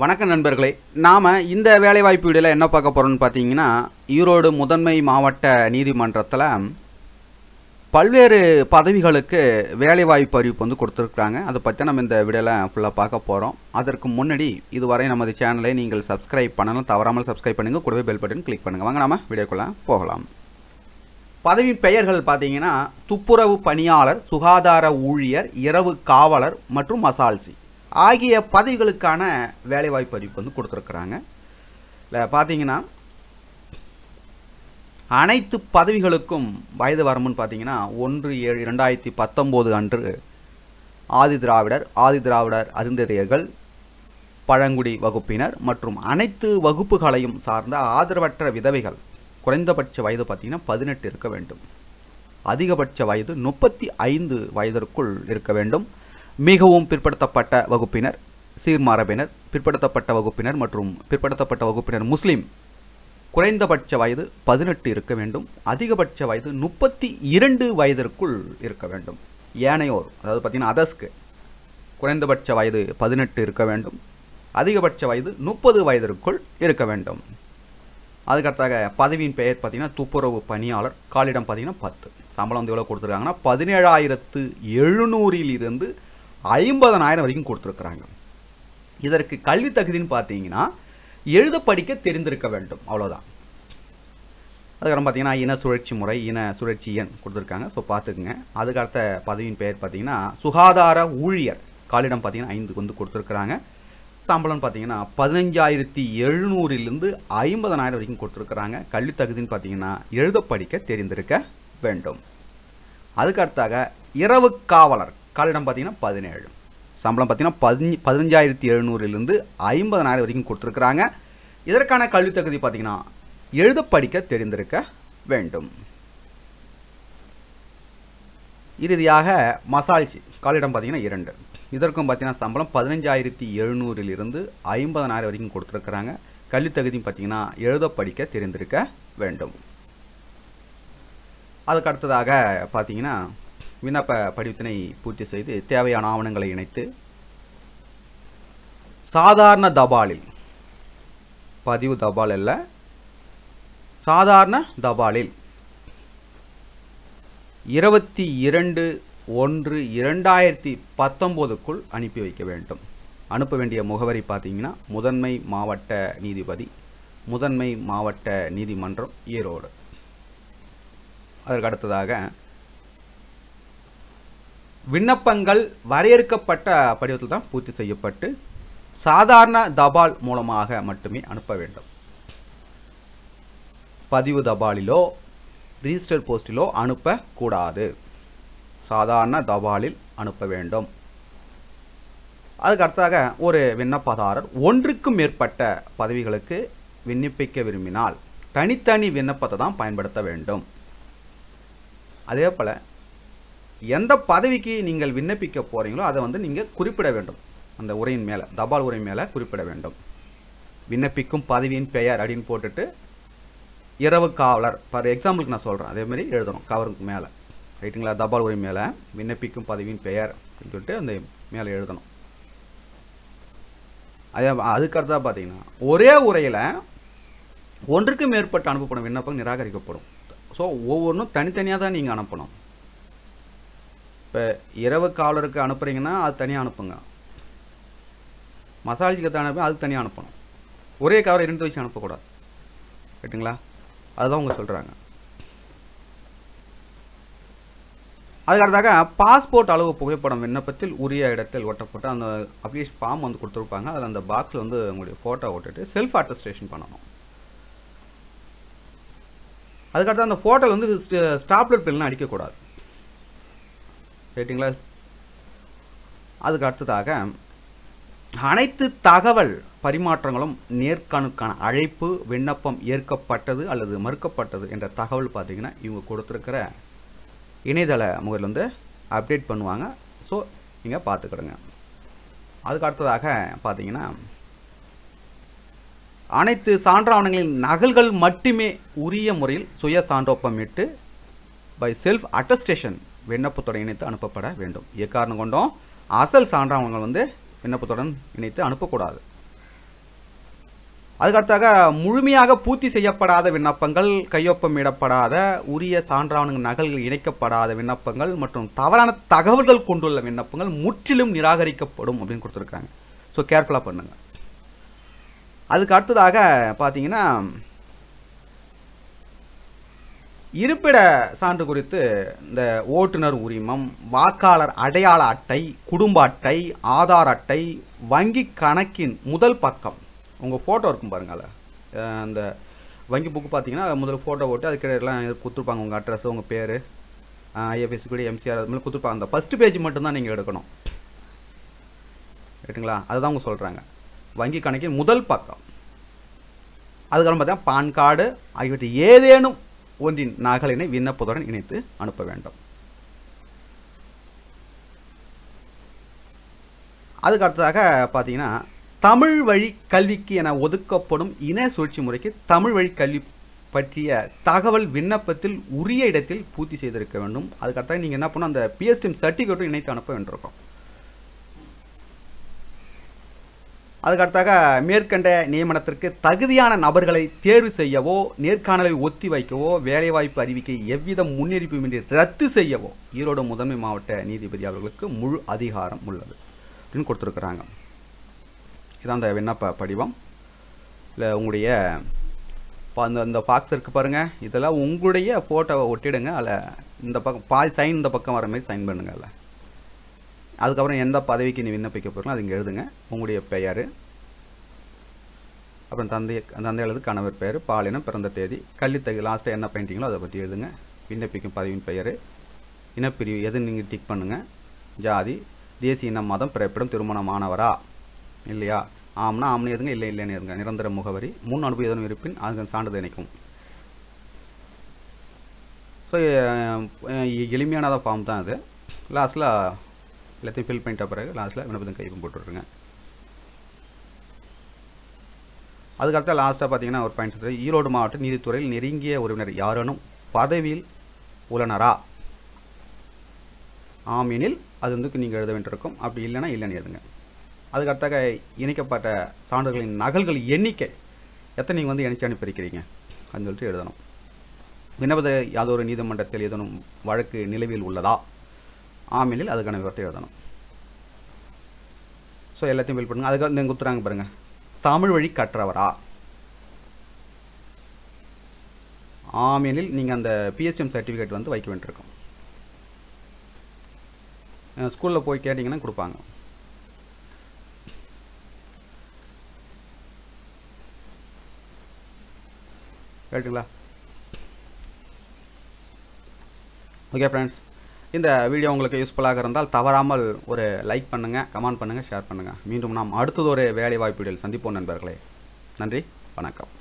வணக்கம் நண்பர்களே நாம் இந்த வேலைவாய்ப்பு வீடியோவில் என்ன பார்க்க போகிறோம்னு பார்த்தீங்கன்னா ஈரோடு முதன்மை மாவட்ட நீதிமன்றத்தில் பல்வேறு பதவிகளுக்கு வேலைவாய்ப்பு அறிவிப்பு வந்து கொடுத்துருக்குறாங்க. அதை பற்றி நம்ம இந்த வீடியோவில் ஃபுல்லாக பார்க்க போகிறோம் அதற்கு முன்னாடி இதுவரை நமது சேனலை நீங்கள் சப்ஸ்கிரைப் பண்ணணும் தவறாமல் சப்ஸ்கிரைப் பண்ணுங்கள் கூடவே பெல் பட்டன் கிளிக் பண்ணுங்கள் வாங்க நாம வீடியோக்குள்ளே போகலாம். பதவி பெயர்கள் பார்த்தீங்கன்னா துப்புரவு பணியாளர் சுகாதார ஊழியர் இரவு காவலர் மற்றும் மசால்சி ஆகிய பதவிகளுக்கான வேலைவாய்ப்பு அறிவிப்பு வந்து கொடுத்துருக்குறாங்க. இல்லை பார்த்தீங்கன்னா அனைத்து பதவிகளுக்கும் வயது வரம்புன்னு பார்த்தீங்கன்னா ஒன்று ஏழு இரண்டாயிரத்தி பத்தொம்போது அன்று ஆதி திராவிடர் ஆதி திராவிடர் அருந்ததியர்கள் பழங்குடி வகுப்பினர் மற்றும் அனைத்து வகுப்புகளையும் சார்ந்த ஆதரவற்ற விதவைகள் குறைந்தபட்ச வயது பார்த்தீங்கன்னா பதினெட்டு இருக்க வேண்டும். அதிகபட்ச வயது முப்பத்தி ஐந்து வயதிற்குள் இருக்க வேண்டும். மிகவும் பிற்படுத்தப்பட்ட வகுப்பினர் சீர்மரபினர் பிற்படுத்தப்பட்ட வகுப்பினர் மற்றும் பிற்படுத்தப்பட்ட வகுப்பினர் முஸ்லீம். குறைந்தபட்ச வயது பதினெட்டு இருக்க வேண்டும். அதிகபட்ச வயது முப்பத்தி இரண்டு வயதிற்குள் இருக்க வேண்டும். ஏனையோர் அதாவது பார்த்தீங்கன்னா அதர்ஸ்க்கு குறைந்தபட்ச வயது பதினெட்டு இருக்க வேண்டும். அதிகபட்ச வயது முப்பது வயதிற்குள் இருக்க வேண்டும். அதுக்கடுத்தாக பதவியின் பெயர் பார்த்தீங்கன்னா துப்புரவு பணியாளர் காலிடம் பார்த்தீங்கன்னா பத்து. சம்பளம் வந்து எவ்வளோ கொடுத்துருக்காங்கன்னா பதினேழாயிரத்து எழுநூறிலிருந்து ஐம்பதனாயிரம் வரைக்கும் கொடுத்துருக்குறாங்க. இதற்கு கல்வி தகுதின்னு பார்த்தீங்கன்னா எழுத படிக்க தெரிந்திருக்க வேண்டும். அவ்வளோதான் அதுக்கப்புறம் பார்த்தீங்கன்னா இன சுழற்சி முறை இன சுழற்சி எண் கொடுத்துருக்காங்க. ஸோ பார்த்துக்குங்க. அதுக்கடுத்த பதவியின் பெயர் பார்த்தீங்கன்னா சுகாதார ஊழியர். காலிடம் பார்த்தீங்கன்னா ஐந்து வந்து கொடுத்துருக்குறாங்க. சம்பளம் பார்த்தீங்கன்னா பதினஞ்சாயிரத்தி எழுநூறிலிருந்து ஐம்பதனாயிரம் வரைக்கும் கொடுத்துருக்குறாங்க. கல்வி தகுதின்னு பார்த்தீங்கன்னா எழுத படிக்க தெரிந்திருக்க வேண்டும். அதுக்கடுத்தாக இரவு காவலர். காலிடம் பார்த்தீங்கன்னா பதினேழு. சம்பளம் பார்த்தீங்கன்னா பதினஞ்சு பதினஞ்சாயிரத்தி எழுநூறுலேருந்து ஐம்பதனாயிரம் வரைக்கும் கொடுத்துருக்குறாங்க. இதற்கான கல்வி தகுதி பார்த்தீங்கன்னா எழுத படிக்க தெரிந்திருக்க வேண்டும். இறுதியாக மசால்சி காலிடம் பார்த்தீங்கன்னா இரண்டு. இதற்கும் பார்த்தீங்கன்னா சம்பளம் பதினஞ்சாயிரத்தி எழுநூறிலிருந்து ஐம்பதனாயிரம் வரைக்கும் கொடுத்துருக்குறாங்க. கல்வி தகுதி பார்த்தீங்கன்னா எழுத படிக்க தெரிந்திருக்க வேண்டும். அதுக்கு அடுத்ததாக பார்த்தீங்கன்னா விண்ணப்ப படிவத்தினை பூர்த்தி செய்து தேவையான ஆவணங்களை இணைத்து சாதாரண தபாலில் பதிவு தபால் அல்ல சாதாரண தபாலில் இருபத்தி இரண்டு ஒன்று இரண்டாயிரத்தி பத்தொம்போதுக்குள் அனுப்பி வைக்க வேண்டும். அனுப்ப வேண்டிய முகவரி பார்த்தீங்கன்னா முதன்மை மாவட்ட நீதிபதி முதன்மை மாவட்ட நீதிமன்றம் ஈரோடு. அதற்கு அடுத்ததாக விண்ணப்பங்கள் வரையறுக்கப்பட்ட படிவத்தில் தான் பூர்த்தி செய்யப்பட்டு சாதாரண தபால் மூலமாக மட்டுமே அனுப்ப வேண்டும். பதிவு தபாலிலோ ரிஜிஸ்டர் போஸ்டிலோ அனுப்பக்கூடாது. சாதாரண தபாலில் அனுப்ப வேண்டும். அதுக்கு அடுத்தாக ஒரு விண்ணப்பதாரர் ஒன்றுக்கும் மேற்பட்ட பதவிகளுக்கு விண்ணப்பிக்க விரும்பினால் தனித்தனி விண்ணப்பத்தை தான் பயன்படுத்த வேண்டும். அதே போல் எந்த பதவிக்கு நீங்கள் விண்ணப்பிக்க போகிறீங்களோ அதை வந்து நீங்கள் குறிப்பிட வேண்டும். அந்த உரையின் மேலே தபால் உரை மேலே குறிப்பிட வேண்டும். விண்ணப்பிக்கும் பதவியின் பெயர் அப்படின்னு போட்டுட்டு இரவு காவலர் ஃபார் எக்ஸாம்பிளுக்கு நான் சொல்கிறேன் அதேமாதிரி எழுதணும் கவருக்கு மேலே. ரைட்டுங்களா தபால் உரை மேலே விண்ணப்பிக்கும் பதவியின் பெயர் அப்படின்னு சொல்லிட்டு அந்த மேலே எழுதணும். அதே அதுக்கடுத்தா பார்த்தீங்கன்னா ஒரே உரையில் ஒன்றுக்கு மேற்பட்டு அனுப்பப்படும் விண்ணப்பம் நிராகரிக்கப்படும். ஸோ ஒவ்வொன்றும் தனித்தனியாக தான் நீங்கள் அனுப்பணும். இப்போ இரவு காவலருக்கு அனுப்புகிறீங்கன்னா அது தனியாக அனுப்புங்க. மசாலஜிக்கு அனுப்பி அது தனியாக அனுப்பணும். ஒரே கவரை இரண்டு வச்சு அனுப்பக்கூடாது. ரைட்டுங்களா அதுதான் அவங்க சொல்கிறாங்க அதுக்கடுத்தாக பாஸ்போர்ட் அளவு புகைப்படம் விண்ணப்பத்தில் உரிய இடத்தில் ஒட்டப்பட்டு அந்த அப்ளிகேஷன் ஃபார்ம் வந்து கொடுத்துருப்பாங்க. அதில் அந்த பாக்ஸில் வந்து உங்களுடைய ஃபோட்டோ ஒட்டுட்டு செல்ஃப் அட்டஸ்டேஷன் பண்ணணும். அதுக்கடுத்து அந்த ஃபோட்டோவில் வந்து ஸ்டாப்லர் பில்லாம் அடிக்கக்கூடாது. ரைட்டுங்களா அதுக்கு அடுத்ததாக அனைத்து தகவல் பரிமாற்றங்களும் நேர்காணுக்கான அழைப்பு விண்ணப்பம் ஏற்கப்பட்டது அல்லது மறுக்கப்பட்டது என்ற தகவல் பார்த்தீங்கன்னா இவங்க கொடுத்துருக்கிற இணையதள முகரில் வந்து அப்டேட் பண்ணுவாங்க. ஸோ நீங்கள் பார்த்துக்கிடுங்க. அதுக்கு அடுத்ததாக பார்த்தீங்கன்னா அனைத்து சான்றாவணங்களின் நகல்கள் மட்டுமே உரிய முறையில் சுய சான்றொப்பமிட்டு பை செல்ஃப் அட்டஸ்டேஷன் விண்ணப்பத்துடன் இணைத்து அனுப்பப்பட வேண்டும். எக்காரணம் கொண்டும் அசல் சான்றாவணங்கள் வந்து விண்ணப்பத்துடன் இணைத்து அனுப்பக்கூடாது. அதுக்கடுத்தாக முழுமையாக பூர்த்தி செய்யப்படாத விண்ணப்பங்கள் கையொப்பமிடப்படாத உரிய சான்றாவண நகல்கள் இணைக்கப்படாத விண்ணப்பங்கள் மற்றும் தவறான தகவல்கள் கொண்டுள்ள விண்ணப்பங்கள் முற்றிலும் நிராகரிக்கப்படும் அப்படின்னு கொடுத்துருக்காங்க. ஸோ கேர்ஃபுல்லாக பண்ணுங்கள் அதுக்கு அடுத்ததாக பார்த்தீங்கன்னா இருப்பிட சான்று குறித்து இந்த ஓட்டுநர் உரிமம் வாக்காளர் அடையாள அட்டை குடும்ப அட்டை ஆதார் அட்டை வங்கி கணக்கின் முதல் பக்கம். உங்கள் ஃபோட்டோ இருக்கும் பாருங்க அந்த வங்கி புக்கு பார்த்தீங்கன்னா முதல் ஃபோட்டோ போட்டு அதுக்கு எல்லாம் கொடுத்துருப்பாங்க உங்கள் அட்ரஸ் உங்கள் பேர் ஐஎஃப்எஸ்சி கூட எம்சிஆர் அது மாதிரி கொடுத்துருப்பாங்க. அந்த ஃபஸ்ட்டு பேஜ் மட்டும்தான் நீங்கள் எடுக்கணும். ரைட்டுங்களா அதுதான் அவங்க சொல்கிறாங்க வங்கி கணக்கின் முதல் பக்கம். அதுக்கப்புறம் பார்த்தீங்கன்னா பான் கார்டு ஆகியவற்றை ஏதேனும் ஒன்றின் நகலினை விண்ணப்பத்துடன் இணைத்து அனுப்ப வேண்டும். அதுக்கு அடுத்ததாக பார்த்தீங்கன்னா தமிழ் வழி கல்விக்கு என ஒதுக்கப்படும் இன சுழற்சி முறைக்கு தமிழ் வழி கல்வி பற்றிய தகவல் விண்ணப்பத்தில் உரிய இடத்தில் பூர்த்தி செய்திருக்க வேண்டும். அதுக்கடுத்தாக நீங்கள் என்ன பண்ணணும் அந்த பிஎஸ்டிஎம் சர்டிஃபிகேட்டும் இணைத்து அனுப்ப வேண்டியிருக்கும். அதுக்கடுத்தாக மேற்கண்ட நியமனத்திற்கு தகுதியான நபர்களை தேர்வு செய்யவோ நேர்காணலை ஒத்தி வைக்கவோ வேலைவாய்ப்பு அறிவிக்க எவ்வித முன்னெடுப்புமின்றி ரத்து செய்யவோ ஈரோடு முதன்மை மாவட்ட நீதிபதி அவர்களுக்கு முழு அதிகாரம் உள்ளது அப்படின்னு கொடுத்துருக்குறாங்க. இதான் அந்த விண்ணப்ப படிவம். இல்லை உங்களுடைய இப்போ அந்த அந்த ஃபாக்ஸ் இருக்குது பாருங்கள் இதெல்லாம் உங்களுடைய ஃபோட்டோவை ஒட்டிடுங்க. அதில் இந்த பக்கம் பாதி சைன் இந்த பக்கம் வர மாதிரி சைன் பண்ணுங்கள் அதில். அதுக்கப்புறம் எந்த பதவிக்கு நீ விண்ணப்பிக்க போகிறீங்களோ அது இங்கே எழுதுங்க. உங்களுடைய பெயர் அப்புறம் தந்தை தந்தை அல்லது கணவர் பெயர் பாலினம் பிறந்த தேதி கல்வித்தகு லாஸ்ட்டாக என்ன பெயிண்டிங்களோ அதை பற்றி எழுதுங்க. விண்ணப்பிக்கும் பதவியின் பெயர் இனப்பிரிவு எது நீங்கள் டிக் பண்ணுங்கள் ஜாதி தேசிய இனம் மதம் பிறப்பிடம் திருமணமானவரா இல்லையா? ஆம்னா ஆம்னு எதுங்க இல்லை இல்லைன்னு எதுங்க நிரந்தர முகவரி முன் அனுப்பி எதுவும் இருப்பின் அதுக்கு சான்றிதழ் இணைக்கும் ஸோ எளிமையானதாக ஃபார்ம் தான் அது. லாஸ்ட்டில் எல்லாத்தையும் ஃபில் பண்ணிட்ட பிறகு லாஸ்ட்டில் விண்ணப்பத்தின் கைப்பும் போட்டுருங்க அதுக்கடுத்த லாஸ்ட்டாக பார்த்தீங்கன்னா ஒரு பாயிண்ட் சொல்கிறது ஈரோடு மாவட்ட நீதித்துறையில் நெருங்கிய உறவினர் யாரேனும் பதவியில் உள்ளனரா? ஆமீனில் அது வந்து நீங்கள் எழுத வேண்டியிருக்கும். அப்படி இல்லைன்னா இல்லைன்னு எழுதுங்க. அதுக்கடுத்தாக இணைக்கப்பட்ட சான்றுகளின் நகல்கள் எண்ணிக்கை எத்தனை நீங்கள் வந்து இணைச்சி அனுப்பியிருக்கிறீங்க? அப்படின்னு சொல்லிட்டு எழுதணும். விண்ணப்பத்தை யாதொரு நீதிமன்றத்தில் ஏதேனும் வழக்கு நிலவில் உள்ளதா? ஆமீனில் அதுக்கான விவரத்தை எழுதணும். ஸோ எல்லாத்தையும் ஃபில் பண்ணுங்க. அதுக்காக நீங்கள் குத்துறாங்க பாருங்க. தமிழ் வழி கற்றவரா? ஆமீனில் நீங்கள் அந்த பிஎஸ்எம் சர்டிஃபிகேட் வந்து வைக்க வேண்டியிருக்கும். ஸ்கூலில் போய் கேட்டிங்கன்னா கொடுப்பாங்க. ரைட்டுங்களா ஓகே ஃப்ரெண்ட்ஸ் இந்த வீடியோ உங்களுக்கு யூஸ்ஃபுல்லாக இருந்தால் தவறாமல் ஒரு லைக் பண்ணுங்கள் கமெண்ட் பண்ணுங்கள் ஷேர் பண்ணுங்கள் மீண்டும் நாம் அடுத்தது ஒரு வேலை வாய்ப்புகளில் சந்திப்போம் நண்பர்களே. நன்றி வணக்கம்.